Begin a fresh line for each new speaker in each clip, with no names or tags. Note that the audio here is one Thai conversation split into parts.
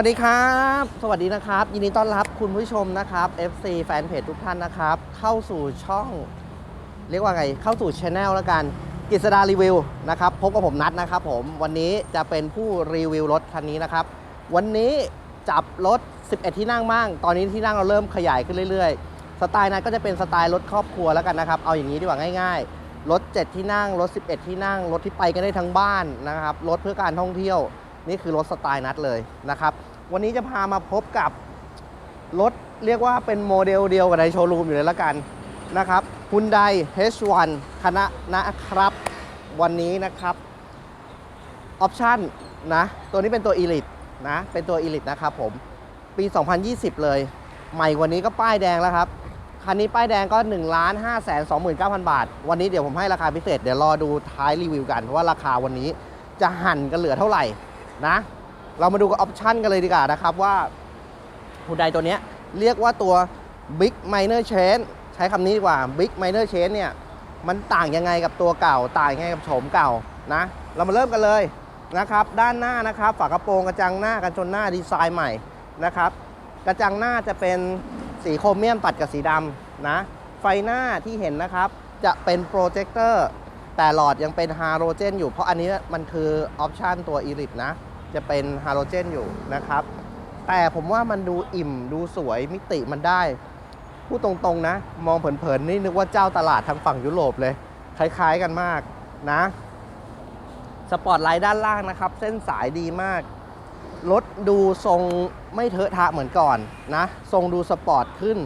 วัสดีครับ สวัสดีนะครับ ยินดีต้อนรับคุณผู้ชมนะครับ FC แฟนเพจทุกท่านนะครับ เข้าสู่ช่อง เรียกว่าไง เข้าสู่ช anel แล้วกันกฤษดารีวิวนะครับ พบกับผมนัดนะครับผม วันนี้จะเป็นผู้รีวิวรถคันนี้นะครับ วันนี้จับรถ 11 ที่นั่งมั่งตอนนี้ที่นั่งเราเริ่มขยายขึ้นเรื่อยๆ สไตล์นั้นก็จะเป็นสไตล์รถครอบครัวแล้วกันนะครับ เอาอย่างนี้ดีกว่าง่าย ๆ รถ 7 ที่นั่ง รถ 11 ที่นั่ง รถที่ไปกันได้ทั้งบ้านนะครับ รถเพื่อการท่องเที่ยว นี่คือรถสไตล์นัดเลยนะครับ วันนี้จะพามาพบกับรถเรียกว่าเป็นโมเดลเดียวกับในโชว์รูมอยู่เลยละกันนะครับ Hyundai H1 คณะนะครับ วันนี้นะครับออปชั่นนะตัวนี้เป็นตัว Elite นะเป็นตัว Elite นะครับผมปี 2020 เลย ใหม่กว่านี้ก็ป้ายแดงแล้วครับคันนี้ป้ายแดงก็1 5 2 9 0 0 0 บาท วันนี้เดี๋ยวผมให้ราคาพิเศษ เดี๋ยวรอดูท้ายรีวิวกันว่าราคาวันนี้จะหั่นกันเหลือเท่าไหร่ นะ เรามาดูกับออปชันกันเลยดีกว่านะครับว่าฮูไดตัวนี้เรียกว่าตัว Big Minor Change ใช้คำนี้ดีกว่า Big Minor Change เนี่ย มันต่างยังไงกับตัวเก่า ต่างยังไงกับโฉมเก่านะ เรามาเริ่มกันเลยนะครับ ด้านหน้านะครับ ฝากระโปรงกระจังหน้ากันชนหน้าดีไซน์ใหม่นะครับ กระจังหน้าจะเป็นสีโครเมียมตัดกับสีดำนะ ไฟหน้าที่เห็นนะครับ จะเป็นโปรเจคเตอร์แต่หลอดยังเป็นฮาโลเจนอยู่เพราะอันนี้มันคือออปชันตัวอีลิทนะ จะเป็นฮาโลเจนอยู่นะครับ แต่ผมว่ามันดูอิ่มดูสวยมิติมันได้ พูดตรงๆนะ มองเผินๆนี่นึกว่าเจ้าตลาดทางฝั่งยุโรปเลย คล้ายๆกันมากนะสปอร์ตไลท์ด้านล่างนะครับ เส้นสายดีมาก รถดูทรงไม่เทอะทะเหมือนก่อนนะ ทรงดูสปอร์ตขึ้น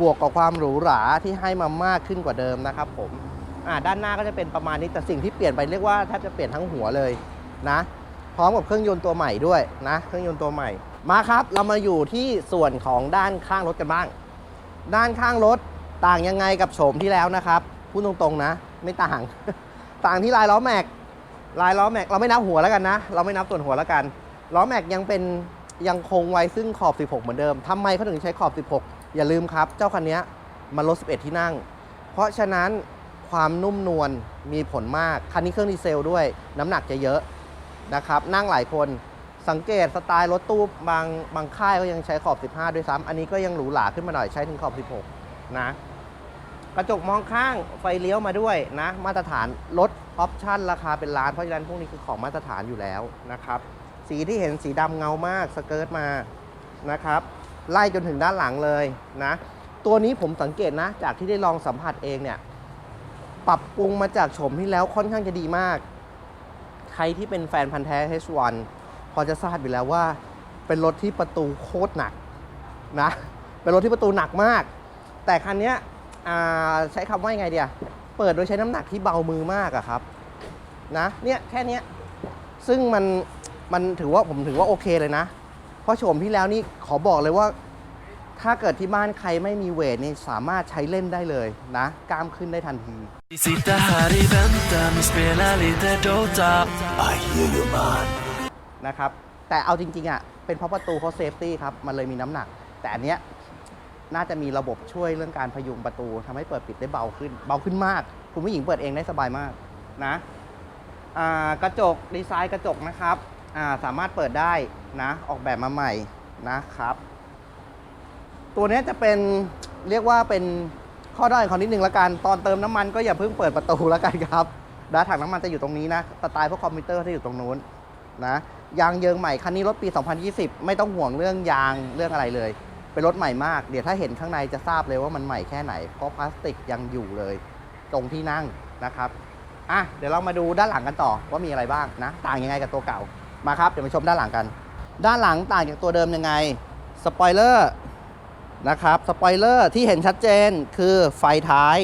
บวกกับความหรูหราที่ให้มามากขึ้นกว่าเดิมนะครับผมด้านหน้าก็จะเป็นประมาณนี้แต่สิ่งที่เปลี่ยนไปเรียกว่าแทบจะเปลี่ยนทั้งหัวเลยนะ พร้อมกับเครื่องยนต์ตัวใหม่ด้วยนะ เครื่องยนต์ตัวใหม่ มาครับ เรามาอยู่ที่ส่วนของด้านข้างรถกันบ้าง ด้านข้างรถต่างยังไงกับโฉมที่แล้วนะครับ พูดตรงๆนะ ไม่ต่าง ต่างที่ลายล้อแม็ก ลายล้อแม็กเราไม่นับหัวแล้วกันนะ เราไม่นับส่วนหัวแล้วกัน ล้อแม็กยังเป็นยังคงไว้ซึ่งขอบ 16 เหมือนเดิมทำไมเขาถึงใช้ขอบ 16 อย่าลืมครับ เจ้าคันนี้มันรถ 11 ที่นั่ง เพราะฉะนั้นความนุ่มนวลมีผลมาก คันนี้เครื่องดีเซลด้วย น้ำหนักจะเยอะ นะครับนั่งหลายคนสังเกตสไตล์รถตู้บางบางค่ายก็ยังใช้ขอบ 15 ด้วยซ้ำอันนี้ก็ยังหรูหราขึ้นมาหน่อยใช้ถึงขอบ 16 นะ กระจกมองข้างไฟเลี้ยวมาด้วยนะ มาตรฐานรถออปชั่นราคาเป็นล้านเพราะฉะนั้นพวกนี้คือของมาตรฐานอยู่แล้วนะครับ สีที่เห็นสีดำเงามากสเกิร์ตมานะครับ ไล่จนถึงด้านหลังเลยนะ ตัวนี้ผมสังเกตนะ จากที่ได้ลองสัมผัสเองเนี่ยปรับปรุงมาจากโฉมที่แล้วค่อนข้างจะดีมาก ใครที่เป็นแฟนพันธ์แท้ H1 พอจะทราบอยู่แล้วว่า เป็นรถที่ประตูโคตรหนักนะ เป็นรถที่ประตูหนักมาก แต่คันนี้ใช้คำว่ายังไงเดียเปิดโดยใช้น้ำหนักที่เบามือมากอะครับนะเนี่ยแค่นี้ซึ่งมันมันถือว่าผมถือว่าโอเคเลยนะ เพราะโฉมที่แล้วนี่ขอบอกเลยว่า ถ้าเกิดที่บ้านใครไม่มีเวทนี่สามารถใช้เล่นได้เลยนะ กล้ามขึ้นได้ทันที
Vi sitter här i väntan och spelar lite Dota I hear you man
นะครับ แต่เอาจริงๆอะ เป็นเพราะประตูเขาเซฟตี้ครับ มันเลยมีน้ำหนัก แต่อันเนี้ยน่าจะมีระบบช่วยเรื่องการพยุงประตูทำให้เปิดปิดได้เบาขึ้น เบาขึ้นมาก คุณผู้หญิงเปิดเองได้สบายมากนะอ่ากระจกดีไซน์กระจกนะครับอ่าสามารถเปิดได้นะ ออกแบบมาใหม่นะครับ ตัวนี้จะเป็นเรียกว่าเป็นข้อด้อยของนิดนึงละกัน ตอนเติมน้ำมันก็อย่าเพิ่งเปิดประตูล้วกันครับนถังน้ำมันจะอยู่ตรงนี้นะสไตล์พวกคอมพิวเตอร์ที่อยู่ตรงนู้นนะยางเยิงใหม่คันนี้รถปี 2020 ไม่ต้องห่วงเรื่องยางเรื่องอะไรเลย เป็นรถใหม่มาก เดี๋ยวถ้าเห็นข้างในจะทราบเลยว่ามันใหม่แค่ไหน เพราะพลาสติกยังอยู่เลย ตรงที่นั่งนะครับอะเดี๋ยวเรามาดูด้านหลังกันต่อว่ามีอะไรบ้างนะ ต่างยังไงกับตัวเก่ามาครับเดี๋ยวมาชมด้านหลังกัน ด้านหลังต่างจากตัวเดิมยังไงสปอยเลอร์ นะครับสปอยเลอร์ที่เห็นชัดเจนคือไฟท้าย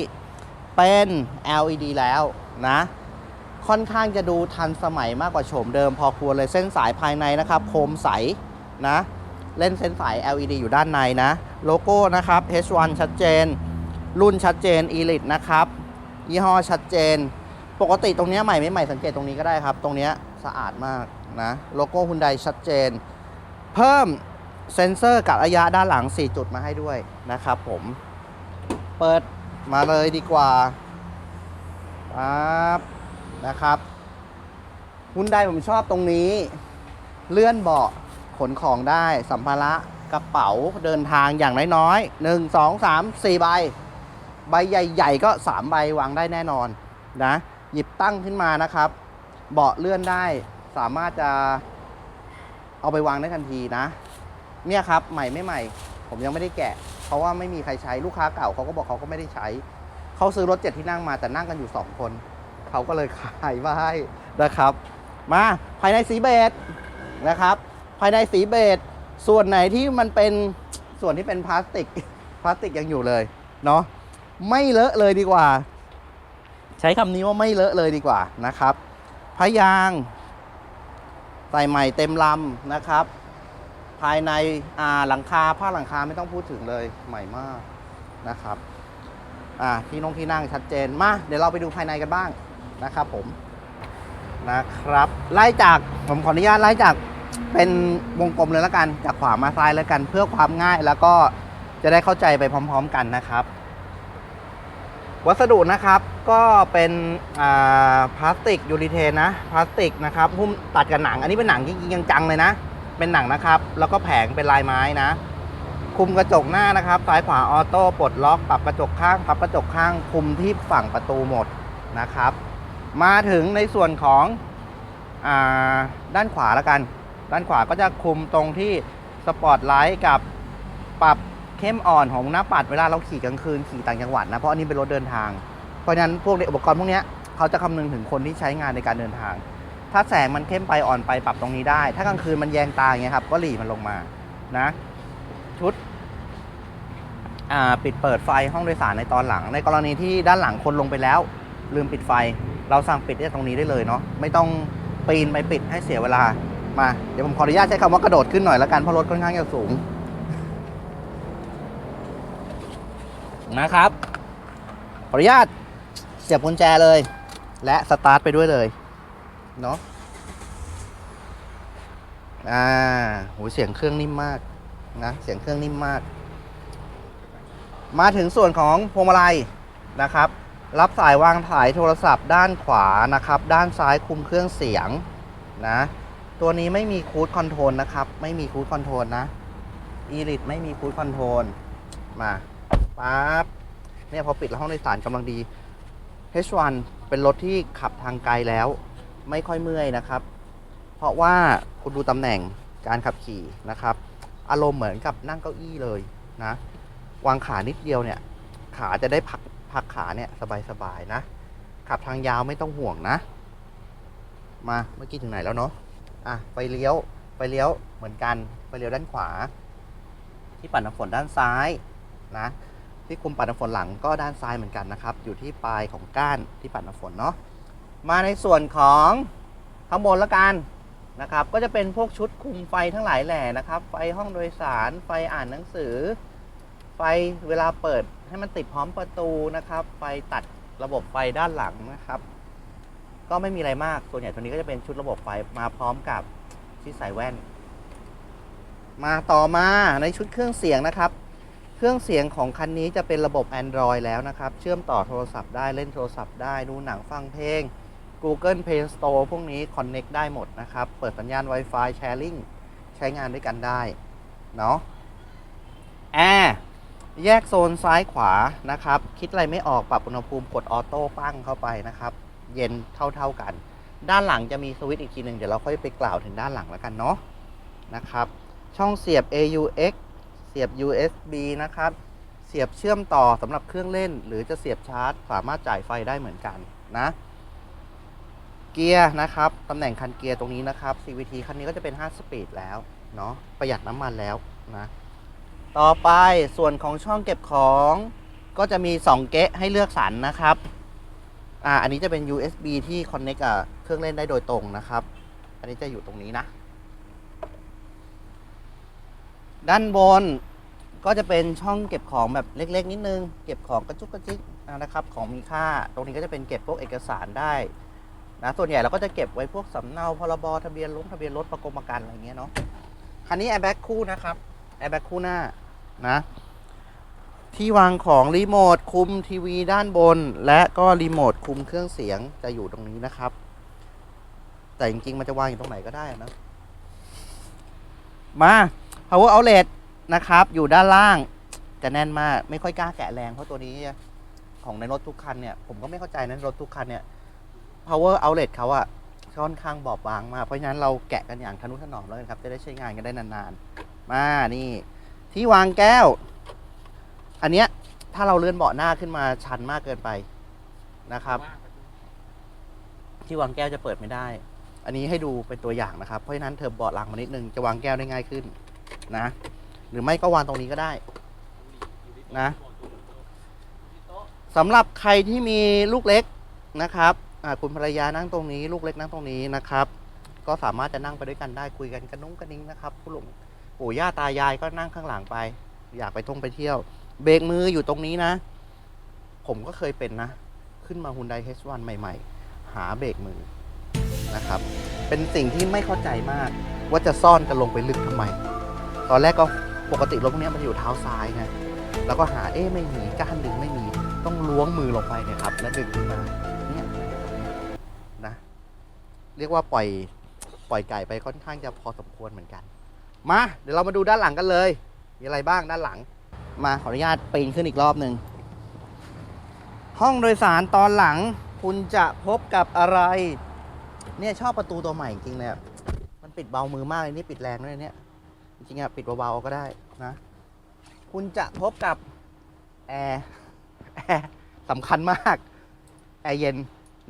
เป็น LED แล้วนะ ค่อนข้างจะดูทันสมัยมากกว่าโฉมเดิมพอควรเลยเส้นสายภายในนะครับ โคมใสนะ เล่นเส้นสาย LED อยู่ด้านในนะ โลโก้นะครับ H1 ชัดเจน รุ่นชัดเจน Elite นะครับ ยี่ห้อชัดเจน ปกติตรงนี้ใหม่ไม่ใหม่สังเกตตรงนี้ก็ได้ครับ ตรงนี้สะอาดมากนะ โลโก้ฮุนไดชัดเจน เพิ่ม เซ็นเซอร์กับระยะด้านหลัง 4 จุดมาให้ด้วยนะครับผมเปิดมาเลยดีกว่าปั๊บนะครับฮุนไดผมชอบตรงนี้ เลื่อนเบาะขนของได้สัมภาระกระเป๋าเดินทางอย่างน้อยๆหนึ่งสองสามสี่ใบ ใบใหญ่ ๆ ก็สามใบวางได้แน่นอนนะ หยิบตั้งขึ้นมานะครับ เบาะเลื่อนได้สามารถจะเอาไปวางได้ทันทีนะ เนี่ยครับใหม่ไม่ใหม่ ผมยังไม่ได้แกะ เพราะว่าไม่มีใครใช้ลูกค้าเก่าเขาก็บอกเขาก็ไม่ได้ใช้ เขาซื้อรถเจ็ดที่นั่งมาแต่นั่งกันอยู่สองคน เขาก็เลยขายมาให้นะครับ มาภายในสีเบจนะครับ ภายในสีเบจส่วนไหนที่มันเป็นส่วนที่เป็นพลาสติกพลาสติกยังอยู่เลยเนาะไม่เลอะเลยดีกว่า ใช้คำนี้ว่าไม่เลอะเลยดีกว่านะครับพยางใส่ใหม่เต็มลำนะครับ ภายในหลังคาผ้าหลังคาไม่ต้องพูดถึงเลยใหม่มากนะครับที่นงที่นั่งชัดเจนมาเดี๋ยวเราไปดูภายในกันบ้างนะครับผมนะครับ ไล่จากผมขออนุญาตไล่จากเป็นวงกลมเลยแล้วกัน จากขวามาซ้ายแล้วกัน เพื่อความง่ายแล้วก็จะได้เข้าใจไปพร้อม ๆ กันนะครับ วัสดุนะครับก็เป็นพลาสติกยูริเทนนะพลาสติกนะครับหุ้มตัดกับหนัง อันนี้เป็นหนังจริงๆจังๆเลยนะ เป็นหนังนะครับ แล้วก็แผงเป็นลายไม้นะ คุมกระจกหน้านะครับ ซ้ายขวาออโต้ปลดล็อก ปรับกระจกข้างปรับกระจกข้าง คุมที่ฝั่งประตูหมดนะครับ มาถึงในส่วนของอาด้านขวาแล้วกัน ด้านขวาก็จะคุมตรงที่สปอตไลท์กับปรับเข้มอ่อนของหน้าปัดเวลาเราขี่กลางคืนขี่ต่างจังหวัดนะ เพราะอันนี้เป็นรถเดินทาง เพราะฉะนั้นพวกอุปกรณ์พวกนี้เขาจะคำนึงถึงคนที่ใช้งานในการเดินทาง ถ้าแสงมันเข้มไปอ่อนไปปรับตรงนี้ได้ ถ้ากลางคืนมันแยงตาอย่างเงี้ยครับ ก็หลีมันลงมานะ ชุดอ่าปิดเปิดไฟห้องโดยสารในตอนหลัง ในกรณีที่ด้านหลังคนลงไปแล้ว ลืมปิดไฟ เราสั่งปิดได้ตรงนี้ได้เลยเนาะไม่ต้องปีนไปปิดให้เสียเวลามาเดี๋ยวผมขออนุญาตใช้คำว่ากระโดดขึ้นหน่อยละกันเพราะรถค่อนข้างจะสูงนะครับขออนุญาตเสียบกุญแจเลย และสตาร์ทไปด้วยเลย เนาะอ่าโหเสียงเครื่องนิ่มมากนะเสียงเครื่องนิ่มมาก มาถึงส่วนของพวงมาลัยนะครับ รับสายวางสายโทรศัพท์ด้านขวานะครับ ด้านซ้ายคุมเครื่องเสียงนะตัวนี้ไม่มีคูดคอนโทรลนะครับ ไม่มีคูดคอนโทรลนะอีริไม่มีคูดคอนโทรลมาปั๊บเนี่ยพอปิดแล้วห้องโดยสารกำลังดี H1 เป็นรถที่ขับทางไกลแล้ว ไม่ค่อยเมื่อยนะครับ เพราะว่าคุณดูตำแหน่งการขับขี่นะครับ อารมณ์เหมือนกับนั่งเก้าอี้เลยนะวางขานิดเดียวเนี่ย ขาจะได้พักพักขาเนี่ยสบายๆนะ ขับทางยาวไม่ต้องห่วงนะ มาเมื่อกี้ถึงไหนแล้วเนาะอะไฟเลี้ยวไฟเลี้ยวเหมือนกันไฟเลี้ยวด้านขวา ที่ปัดน้ำฝนด้านซ้ายนะที่คุมปัดน้ำฝนหลังก็ด้านซ้ายเหมือนกันนะครับ อยู่ที่ปลายของก้านที่ปัดน้ำฝนเนาะ มาในส่วนของข้างบนละกันนะครับก็จะเป็นพวกชุดคุมไฟทั้งหลายแหล่นะครับ ไฟห้องโดยสารไฟอ่านหนังสือ ไฟเวลาเปิดให้มันติดพร้อมประตูนะครับ ไฟตัดระบบไฟด้านหลังนะครับ ก็ไม่มีอะไรมากส่วนใหญ่ตัวนี้ก็จะเป็นชุดระบบไฟมาพร้อมกับที่ใส่แว่น มาต่อมาในชุดเครื่องเสียงนะครับ เครื่องเสียงของคันนี้จะเป็นระบบ Android แล้วนะครับ เชื่อมต่อโทรศัพท์ได้เล่นโทรศัพท์ได้ดูหนังฟังเพลง Google Play Store พวกนี้ Connect ได้หมดนะครับ เปิดสัญญาณ Wi-Fi Sharing ใช้งานด้วยกันได้ เนาะแอร์แยกโซนซ้ายขวานะครับ คิดอะไรไม่ออกปรับอุณหภูมิกดออโต้ปั้งเข้าไปนะครับ เย็นเท่า ๆกัน ด้านหลังจะมีสวิตช์อีกทีหนึ่งเดี๋ยวเราค่อยไปกล่าวถึงด้านหลังแล้วกันเนาะนะครับ ช่องเสียบ AUX เสียบ USB นะครับ เสียบเชื่อมต่อสำหรับเครื่องเล่น หรือจะเสียบชาร์จ สามารถจ่ายไฟได้เหมือนกันนะ เกียร์นะครับตำแหน่งคันเกียร์ตรงนี้นะครับ CVT คันนี้ก็จะเป็น 5 สปีดแล้วเนาะประหยัดน้ำมันแล้วนะต่อไปส่วนของช่องเก็บของก็จะมี 2 เกะให้เลือกสรรนะครับอ่าอันนี้จะเป็น USB ที่ connect กับเครื่องเล่นได้โดยตรงนะครับ อันนี้จะอยู่ตรงนี้นะ ด้านบนก็จะเป็นช่องเก็บของแบบเล็ก ๆ นิดนึง เก็บของกระจุกกระจิกนะครับ ของมีค่า ตรงนี้ก็จะเป็นเก็บพวกเอกสารได้ นะส่วนใหญ่เราก็จะเก็บไว้พวกสำเนาพรบทะเบียนรถทะเบียนรถประกงประกันอะไรเงี้ยเนาะคันนี้แอร์แบ็กคู่นะครับแอร์แบ็กคู่หน้านะที่วางของรีโมทคุมทีวีด้านบน และก็รีโมทคุมเครื่องเสียงจะอยู่ตรงนี้นะครับ แต่จริงๆ มันจะวางอยู่ตรงไหนก็ได้นะ มา power outlet นะครับ อยู่ด้านล่างจะแน่นมาก ไม่ค่อยกล้าแกะแรงเพราะตัวนี้ของในรถทุกคันเนี่ย ผมก็ไม่เข้าใจนะรถทุกคันเนี่ย power outlet เขาอะค่อนข้างบอบบางมาก เพราะฉะนั้นเราแกะกันอย่างทนุถนอมแล้วกันครับ จะได้ใช้งานกันได้นานๆ มา นี่ ที่วางแก้ว อันเนี้ยถ้าเราเลื่อนเบาะหน้าขึ้นมาชันมากเกินไปนะครับ ที่วางแก้วจะเปิดไม่ได้ อันนี้ให้ดูเป็นตัวอย่างนะครับ เพราะฉะนั้นเธอเบาะหลังมานิดนึงจะวางแก้วได้ง่ายขึ้นนะ หรือไม่ก็วางตรงนี้ก็ได้นะสำหรับใครที่มีลูกเล็กนะครับ คุณภรรยานั่งตรงนี้ ลูกเล็กนั่งตรงนี้นะครับ ก็สามารถจะนั่งไปด้วยกันได้คุยกันกระนุ้งกระนิ้งนะครับ ผู้หลงปู่ย่าตายายก็นั่งข้างหลังไป อยากไปท่องไปเที่ยว เบรกมืออยู่ตรงนี้นะ ผมก็เคยเป็นนะ ขึ้นมา Hyundai H1 ใหม่ ๆ หาเบรกมือนะครับ เป็นสิ่งที่ไม่เข้าใจมาก ว่าจะซ่อนกันลงไปลึกทำไม ตอนแรกก็ปกติรถพวกเนี้ยมันอยู่เท้าซ้ายไงแล้วก็หาเอ๊ะไม่มีก้านดึงไม่มี ต้องล้วงมือลงไปเนี่ยครับ แล้วดึงขึ้นมาเนี่ย เรียกว่าปล่อยปล่อยไก่ไปค่อนข้างจะพอสมควรเหมือนกัน มา เดี๋ยวเรามาดูด้านหลังกันเลย มีอะไรบ้างด้านหลัง มาขออนุญาตปีนขึ้นอีกรอบหนึ่งห้องโดยสารตอนหลังคุณจะพบกับอะไร เนี่ยชอบประตูตัวใหม่จริงๆเลยอะมันปิดเบามือมากเลยนี่ปิดแรงด้วยเนี่ยจริงๆอะปิดเบาๆก็ได้นะคุณจะพบกับแอร์แอร์สำคัญมากแอร์เย็น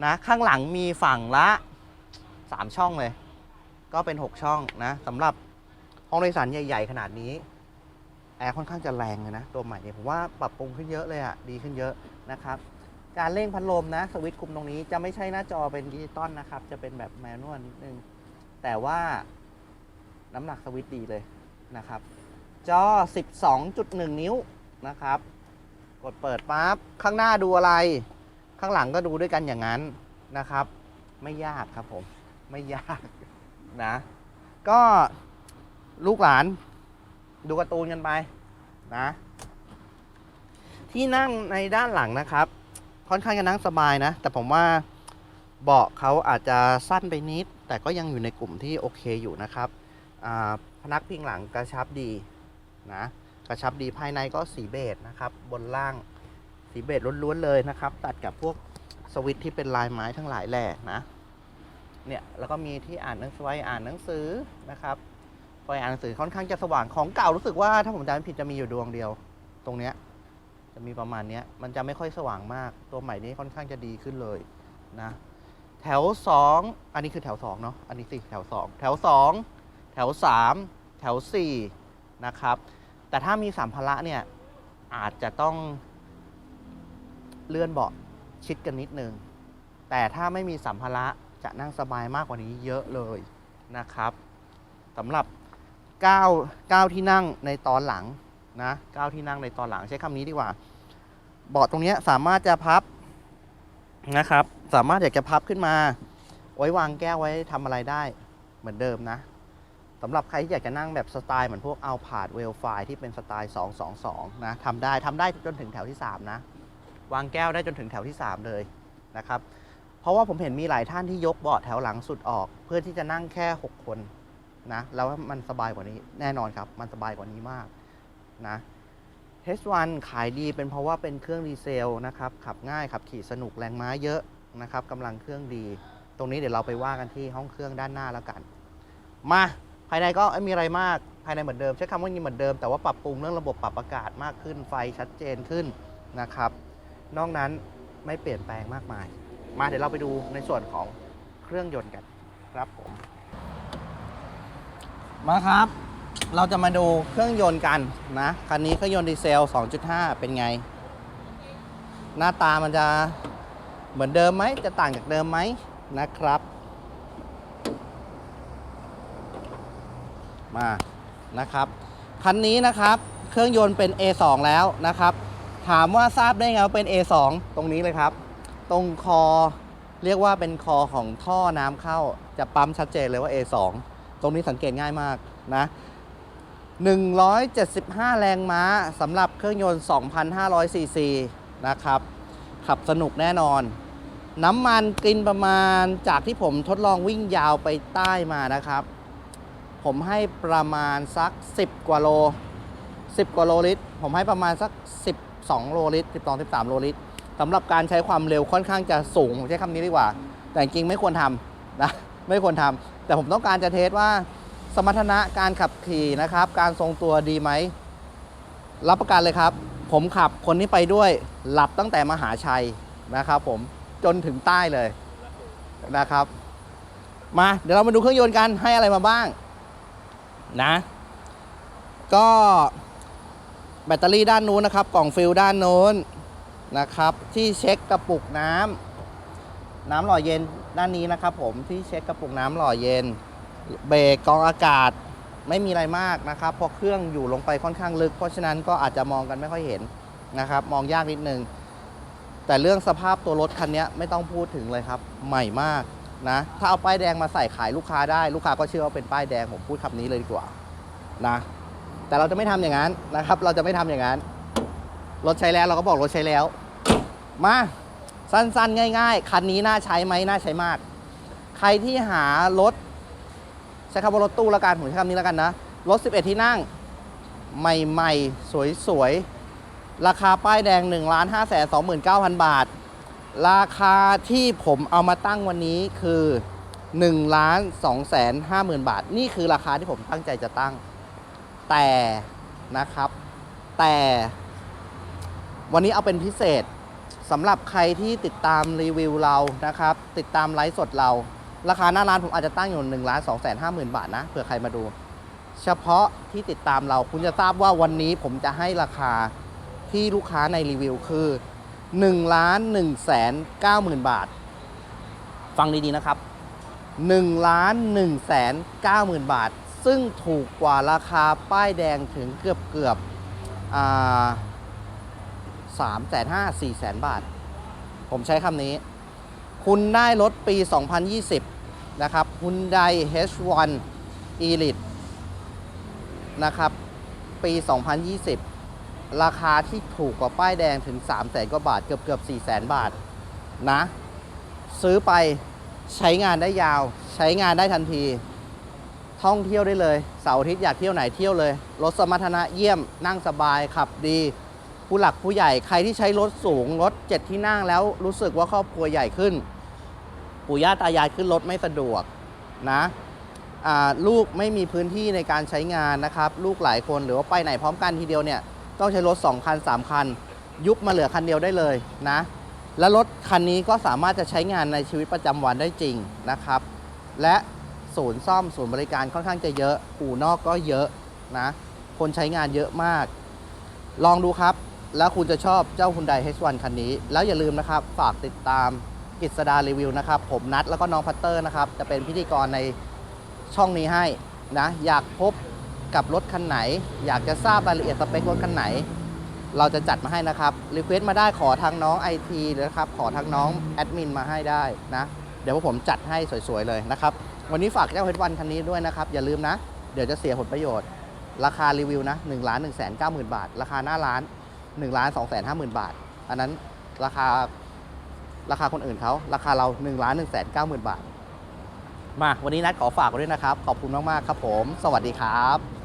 นะ ข้างหลังมีฝั่งละ 3 ช่องเลย ก็เป็น 6 ช่องนะสำหรับห้องโดยสารใหญ่ ๆ ขนาดนี้ แอร์ค่อนข้างจะแรงเลยนะ ตัวใหม่เนี่ยผมว่าปรับปรุงขึ้นเยอะเลยอะ่ะ ดีขึ้นเยอะนะครับ การเร่งพัดลมนะ สวิตช์คุมตรงนี้จะไม่ใช่หน้าจอเป็นดิจิตอลนะครับ จะเป็นแบบแมนนวลนิดนึง แต่ว่าน้ำหนักสวิตช์ดีเลยนะครับ จอ 12.1 นิ้วนะครับ กดเปิดปั๊บ ข้างหน้าดูอะไร ข้างหลังก็ดูด้วยกันอย่างนั้นนะครับ ไม่ยากครับผม ไม่ยากนะ ก็ลูกหลานดูการ์ตูนกันไปนะ ที่นั่งในด้านหลังนะครับ ค่อนข้างจะนั่งสบายนะ แต่ผมว่าเบาะเขาอาจจะสั้นไปนิด แต่ก็ยังอยู่ในกลุ่มที่โอเคอยู่นะครับพนักพิงหลังกระชับดีนะกระชับดีภายในก็สีเบจนะครับ บนล่างสีเบจล้วนๆเลยนะครับ ตัดกับพวกสวิตที่เป็นลายไม้ทั้งหลายแหล่นะ เนี่ยแล้วก็มีที่อ่านหนังสือไว้อ่านหนังสือนะครับไฟอ่านหนังสือค่อนข้างจะสว่างของเก่ารู้สึกว่าถ้าผมจำไม่ผิดจะมีอยู่ดวงเดียว ตรงเนี้ยจะมีประมาณเนี้ยมันจะไม่ค่อยสว่างมาก ตัวใหม่นี้ค่อนข้างจะดีขึ้นเลยนะแถว 2 อันนี้คือแถว2เนาะอันนี้สิแถว 2 แถว 2 แถว 3 แถว 4 นะครับ แต่ถ้ามีสัมภาระเนี่ยอาจจะต้องเลื่อนเบาะชิดกันนิดนึง แต่ถ้าไม่มีสัมภาระ จะนั่งสบายมากกว่านี้เยอะเลยนะครับสำหรับ 9 9 ที่นั่งในตอนหลังนะ9ที่นั่งในตอนหลังใช้คำนี้ดีกว่า เบาะตรงนี้สามารถจะพับนะครับ สามารถอยากจะพับขึ้นมา ไว้วางแก้วไว้ทำอะไรได้เหมือนเดิมนะสำหรับใครที่อยากจะนั่งแบบสไตล์เหมือนพวกเอาผาดเวลไฟที่เป็นสไตล์ 222 นะทำได้ทำได้จนถึงแถวที่ 3 นะ วางแก้วได้จนถึงแถวที่ 3 เลยนะครับ เพราะว่าผมเห็นมีหลายท่านที่ยกเบาะแถวหลังสุดออก เพื่อที่จะนั่งแค่ 6 คนนะ แล้วมันสบายกว่านี้แน่นอนครับ มันสบายกว่านี้มากนะ H1 ขายดีเป็นเพราะว่าเป็นเครื่องดีเซลนะครับ ขับง่ายขับขี่สนุกแรงม้าเยอะนะครับกำลังเครื่องดี ตรงนี้เดี๋ยวเราไปว่ากันที่ห้องเครื่องด้านหน้าแล้วกัน มาภายในก็ไม่มีอะไรมากภายในเหมือนเดิมใช้คำว่านี้เหมือนเดิมแต่ว่าปรับปรุงเรื่องระบบปรับอากาศมากขึ้นไฟชัดเจนขึ้นนะครับ นอกนั้นไม่เปลี่ยนแปลงมากมาย มาเดี๋ยวเราไปดูในส่วนของเครื่องยนต์กันครับผม มาครับ เราจะมาดูเครื่องยนต์กันนะ คันนี้เครื่องยนต์ดีเซล 2.5 เป็นไง หน้าตามันจะเหมือนเดิมไหม จะต่างจากเดิมไหมนะครับ มานะครับ คันนี้นะครับ เครื่องยนต์เป็น A2 แล้วนะครับ ถามว่าทราบได้ไงว่าเป็น A2 ตรงนี้เลยครับ ตรงคอ เรียกว่าเป็นคอของท่อน้ำเข้าจะปั๊มชัดเจนเลยว่า A2 ตรงนี้สังเกตง่ายมากนะ175 แรงม้าสำหรับเครื่องยนต์ 2,500 ซีซีนะครับ ขับสนุกแน่นอน น้ำมันกินประมาณจากที่ผมทดลองวิ่งยาวไปใต้มานะครับ ผมให้ประมาณสัก 10 กว่าโล 10 กว่าโลลิตร ผมให้ประมาณสัก 12 โลลิตร 12 13 โลลิตร สำหรับการใช้ความเร็วค่อนข้างจะสูงใช้คำนี้ดีกว่า แต่จริงไม่ควรทำนะไม่ควรทำแต่ผมต้องการจะเทสว่า สมรรถนะการขับขี่นะครับ การทรงตัวดีไหม รับประกันเลยครับ ผมขับคนที่ไปด้วยหลับตั้งแต่มหาชัยนะครับ ผมจนถึงใต้เลยนะครับ มาเดี๋ยวเรามาดูเครื่องยนต์กันให้อะไรมาบ้างนะ ก็แบตเตอรี่ด้านนู้นนะครับ กล่องฟิลด้านโน้น นะครับ ที่เช็คกระปุกน้ำน้ำหล่อเย็นด้านนี้นะครับผมที่เช็คกระปุกน้ำหล่อเย็น เบรกกองอากาศไม่มีอะไรมากนะครับเพราะเครื่องอยู่ลงไปค่อนข้างลึก เพราะฉะนั้นก็อาจจะมองกันไม่ค่อยเห็นนะครับ มองยากนิดนึง แต่เรื่องสภาพตัวรถคันนี้ไม่ต้องพูดถึงเลยครับ ใหม่มากนะ ถ้าเอาป้ายแดงมาใส่ขายลูกค้าได้ ลูกค้าก็เชื่อว่าเป็นป้ายแดงผมพูดคำนี้เลยดีกว่านะ แต่เราจะไม่ทำอย่างนั้นนะครับ เราจะไม่ทำอย่างนั้น รถใช้แล้วเราก็บอกรถใช้แล้ว มาสั้นๆ ง่าย ๆ คันนี้น่าใช้ไหมน่าใช้มาก ใครที่หารถ ใช้คำว่ารถตู้ล้วกันผมใช้คำนี้ล้วกันนะ รถ 11 ที่นั่ง ใหม่ ๆ สวย ๆ ราคาป้ายแดง 1 5 2 9 0 0 0 บาท ราคาที่ผมเอามาตั้งวันนี้คือ1ล้าน2แสน5หมื่นบาท นี่คือราคาที่ผมตั้งใจจะตั้ง แต่นะครับ แต่วันนี้เอาเป็นพิเศษ สำหรับใครที่ติดตามรีวิวเรานะครับ ติดตามไลฟ์สดเรา ราคาหน้าร้านผมอาจจะตั้งอยู่1นึ่งล้านสองแสนห้าหมื่นบาทนะเผื่อใครมาดู เฉพาะที่ติดตามเราคุณจะทราบว่าวันนี้ผมจะให้ราคาที่ลูกค้าในรีวิวคือ1ล้าน1แสน9หมื่นบาท ฟังดีๆนะครับ1ล้าน1แสน9หมื่นบาท ซึ่งถูกกว่าราคาป้ายแดงถึงเกือบเกือบอ่า สามแสนห้าสี่แสนบาท ผมใช้คำนี้ คุณได้รถปี 2020 นะครับ Hyundai H1 Elite นะครับ ปี 2020 ราคาที่ถูกกว่าป้ายแดงถึง 3 0 0แสนกว่าบาท เกือบเกือบ4 0 0แสนบาท นะ ซื้อไปใช้งานได้ยาว ใช้งานได้ทันทีท่องเที่ยวได้เลย เสาร์อาทิตย์อยากเที่ยวไหนเที่ยวเลย รถสมรรถนะเยี่ยม นั่งสบาย ขับดี ผู้หลักผู้ใหญ่ใครที่ใช้รถสูงรถเจ็ดที่นั่งแล้วรู้สึกว่าครอบครัวใหญ่ขึ้น ปู่ย่าตายายขึ้นรถไม่สะดวกนะลูกไม่มีพื้นที่ในการใช้งานนะครับ ลูกหลายคนหรือว่าไปไหนพร้อมกันทีเดียวเนี่ยต้องใช้รถ 2 คัน 3 คัน ยุบมาเหลือคันเดียวได้เลยนะ และรถคันนี้ก็สามารถจะใช้งานในชีวิตประจำวันได้จริงนะครับ และศูนย์ซ่อมศูนย์บริการค่อนข้างจะเยอะ อู่นอกก็เยอะนะ คนใช้งานเยอะมาก ลองดูครับ แล้วคุณจะชอบเจ้า Hyundai H1 คันนี้ แล้วอย่าลืมนะครับ ฝากติดตามกิษดารีวิวนะครับ ผมนัดแล้วก็น้องพัตเตอร์นะครับ จะเป็นพิธีกรในช่องนี้ให้นะ อยากพบกับรถคันไหน อยากจะทราบรายละเอียดสเปครถคันไหน เราจะจัดมาให้นะครับรีเควสต์มาได้ขอทางน้องไอทีนะครับ ขอทางน้องแอดมินมาให้ได้นะ เดี๋ยวผมจัดให้สวยๆเลยนะครับ วันนี้ฝากเจ้าเฮดวันคันนี้ด้วยนะครับ อย่าลืมนะ เดี๋ยวจะเสียผลประโยชน์ ราคารีวิวนะ1ล้าน1แสน9หมื่นบาท ราคาหน้าร้าน 1ล้านสองแสนห้าหมื่นบาท อันนั้นราคาราคาคนอื่นเขาราคาเรา1ล้านหนึ่งแสนเก้าหมื่นบาท มา วันนี้นัดขอฝากไว้ด้วยนะครับ ขอบคุณมาก ๆ ครับผม สวัสดีครับ